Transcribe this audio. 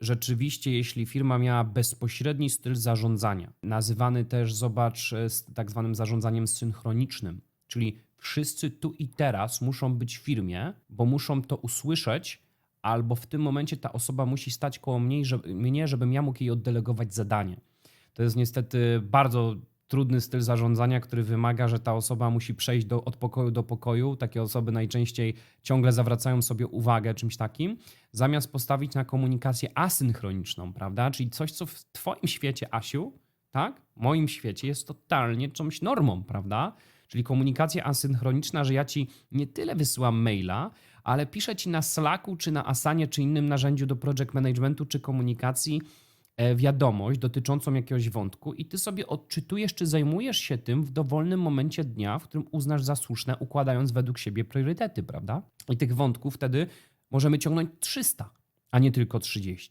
rzeczywiście, jeśli firma miała bezpośredni styl zarządzania, nazywany też, zobacz, e, tak zwanym zarządzaniem synchronicznym, czyli wszyscy tu i teraz muszą być w firmie, bo muszą to usłyszeć, albo w tym momencie ta osoba musi stać koło mnie, żeby, mnie, żebym ja mógł jej oddelegować zadanie. To jest niestety bardzo trudny styl zarządzania, który wymaga, że ta osoba musi przejść do, od pokoju do pokoju. Takie osoby najczęściej ciągle zawracają sobie uwagę czymś takim, zamiast postawić na komunikację asynchroniczną, prawda? Czyli coś, co w Twoim świecie, Asiu, tak? W moim świecie jest totalnie czymś normą, prawda? Czyli komunikacja asynchroniczna, że ja ci nie tyle wysyłam maila, ale piszę ci na Slacku, czy na Asanie, czy innym narzędziu do project managementu, czy komunikacji wiadomość dotyczącą jakiegoś wątku i ty sobie odczytujesz, czy zajmujesz się tym w dowolnym momencie dnia, w którym uznasz za słuszne, układając według siebie priorytety, prawda? I tych wątków wtedy możemy ciągnąć 300, a nie tylko 30.